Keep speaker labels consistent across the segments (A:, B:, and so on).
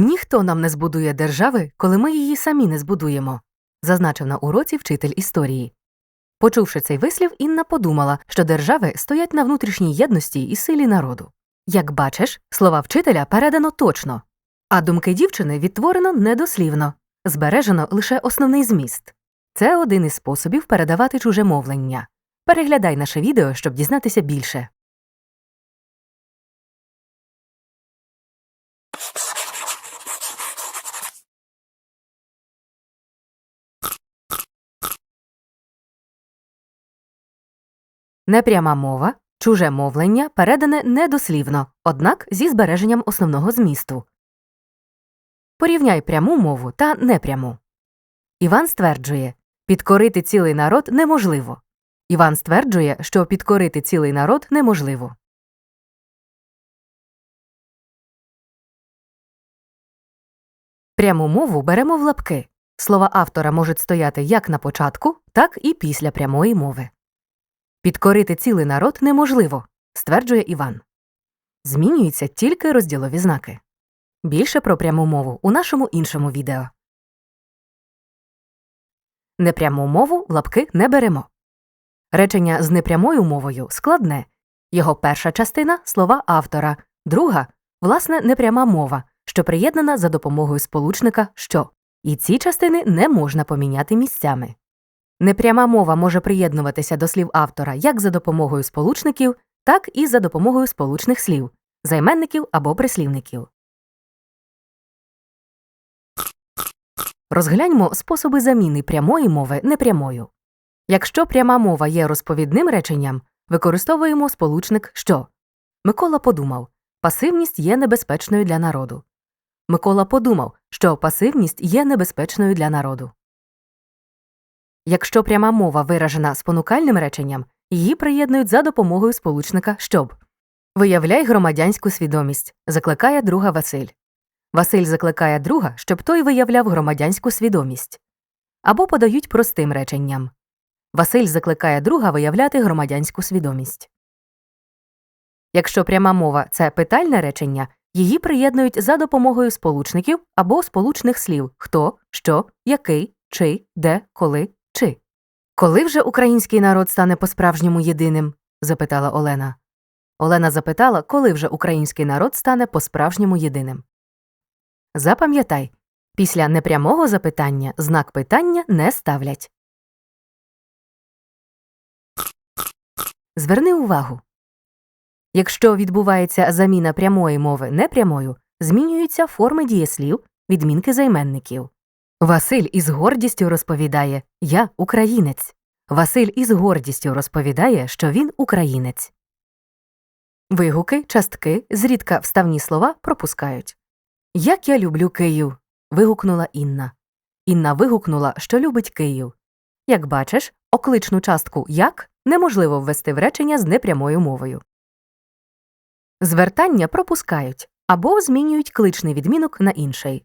A: Ніхто нам не збудує держави, коли ми її самі не збудуємо, зазначив на уроці вчитель історії. Почувши цей вислів, Інна подумала, що держави стоять на внутрішній єдності і силі народу. Як бачиш, слова вчителя передано точно, а думки дівчини відтворено недослівно, збережено лише основний зміст. Це один із способів передавати чуже мовлення. Переглядай наше відео, щоб дізнатися більше. Непряма мова, чуже мовлення передане недослівно, однак зі збереженням основного змісту. Порівняй пряму мову та непряму. Іван стверджує, підкорити цілий народ неможливо. Іван стверджує, що підкорити цілий народ неможливо. Пряму мову беремо в лапки. Слова автора можуть стояти як на початку, так і після прямої мови. Підкорити цілий народ неможливо, стверджує Іван. Змінюються тільки розділові знаки. Більше про пряму мову у нашому іншому відео. Непряму мову лапки не беремо. Речення з непрямою мовою складне. Його перша частина слова автора, друга власне непряма мова, що приєднана за допомогою сполучника що. І ці частини не можна поміняти місцями. Непряма мова може приєднуватися до слів автора як за допомогою сполучників, так і за допомогою сполучних слів, займенників або прислівників. Розгляньмо способи заміни прямої мови непрямою. Якщо пряма мова є розповідним реченням, використовуємо сполучник що. Микола подумав пасивність є небезпечною для народу. Микола подумав, що пасивність є небезпечною для народу. Якщо пряма мова виражена спонукальним реченням, її приєднують за допомогою сполучника щоб. Виявляй громадянську свідомість, закликає друга Василь. Василь закликає друга, щоб той виявляв громадянську свідомість. Або подають простим реченням. Василь закликає друга виявляти громадянську свідомість. Якщо пряма мова це питальне речення, її приєднують за допомогою сполучників або сполучних слів хто, що, який, чий, де, коли, чи. Коли вже український народ стане по-справжньому єдиним? запитала Олена. Олена запитала, коли вже український народ стане по-справжньому єдиним. Запам'ятай, після непрямого запитання знак питання не ставлять. Зверни увагу. Якщо відбувається заміна прямої мови непрямою, змінюються форми дієслів, відмінки займенників. Василь із гордістю розповідає Я українець. Василь із гордістю розповідає, що він українець. Вигуки, частки, зрідка вставні слова пропускають. Як я люблю Київ. вигукнула Інна. Інна вигукнула, що любить Київ. Як бачиш, окличну частку як неможливо ввести в речення з непрямою мовою. Звертання пропускають або змінюють кличний відмінок на інший.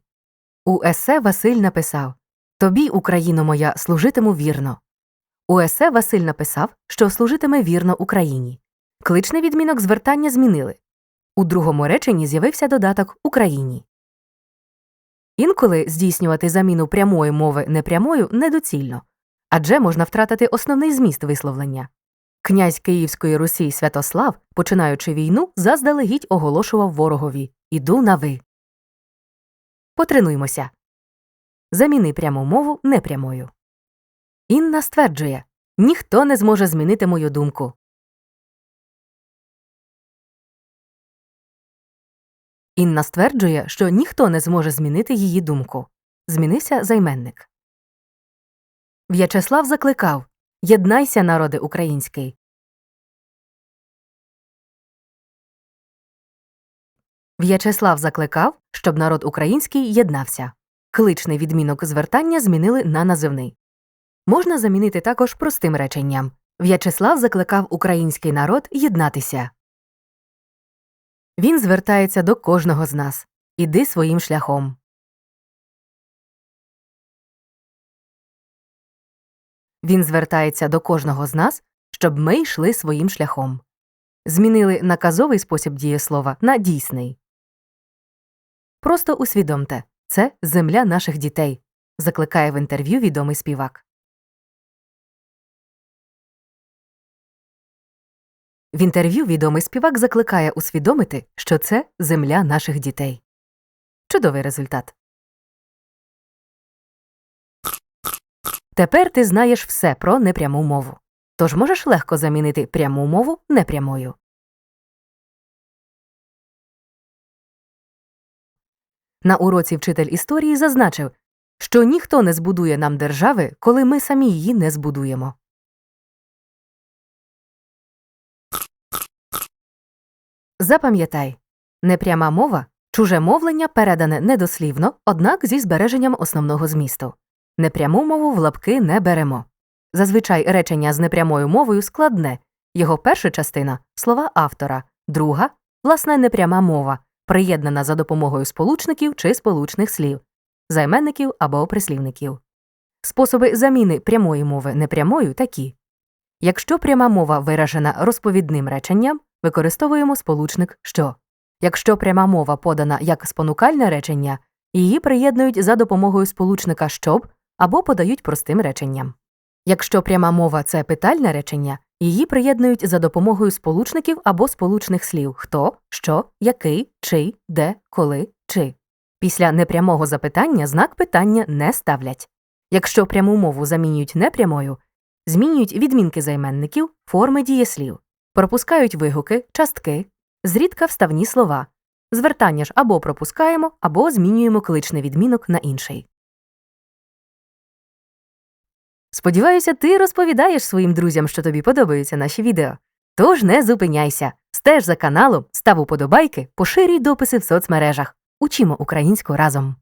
A: У есе Василь написав Тобі, Україно моя, служитиму вірно. У есе Василь написав, що служитиме вірно Україні. Кличний відмінок звертання змінили. У другому реченні з'явився додаток Україні. Інколи здійснювати заміну прямої мови непрямою недоцільно адже можна втратити основний зміст висловлення. Князь Київської Русі Святослав, починаючи війну, заздалегідь оголошував ворогові Іду на ви. Потренуймося. Заміни пряму мову непрямою. Інна стверджує ніхто не зможе змінити мою думку. Інна стверджує, що ніхто не зможе змінити її думку. Змінився займенник. В'ячеслав закликав Єднайся, народи український. В'ячеслав закликав, щоб народ український єднався. Кличний відмінок звертання змінили на називний. Можна замінити також простим реченням В'ячеслав закликав український народ єднатися. Він звертається до кожного з нас Іди своїм шляхом. Він звертається до кожного з нас, щоб ми йшли своїм шляхом. Змінили наказовий спосіб дієслова на дійсний. Просто усвідомте це земля наших дітей, закликає в інтерв'ю відомий співак. В інтерв'ю відомий співак закликає усвідомити, що це земля наших дітей. Чудовий результат. Тепер ти знаєш все про непряму мову. Тож можеш легко замінити пряму мову непрямою. На уроці вчитель історії зазначив, що ніхто не збудує нам держави, коли ми самі її не збудуємо. Запам'ятай непряма мова чуже мовлення передане недослівно, однак зі збереженням основного змісту. Непряму мову в лапки не беремо. Зазвичай речення з непрямою мовою складне. Його перша частина слова автора, друга власне непряма мова, приєднана за допомогою сполучників чи сполучних слів, займенників або прислівників. Способи заміни прямої мови непрямою такі якщо пряма мова виражена розповідним реченням, використовуємо сполучник що. Якщо пряма мова подана як спонукальне речення, її приєднують за допомогою сполучника щоб або подають простим реченням. Якщо пряма мова це питальне речення, її приєднують за допомогою сполучників або сполучних слів хто, що, який, чий, де, коли, чи. Після непрямого запитання знак питання не ставлять. Якщо пряму мову замінюють непрямою, змінюють відмінки займенників, форми дієслів, пропускають вигуки, частки, зрідка вставні слова. Звертання ж або пропускаємо, або змінюємо кличний відмінок на інший. Сподіваюся, ти розповідаєш своїм друзям, що тобі подобаються наші відео. Тож не зупиняйся, стеж за каналом, став уподобайки, поширюй дописи в соцмережах. Учимо українську разом.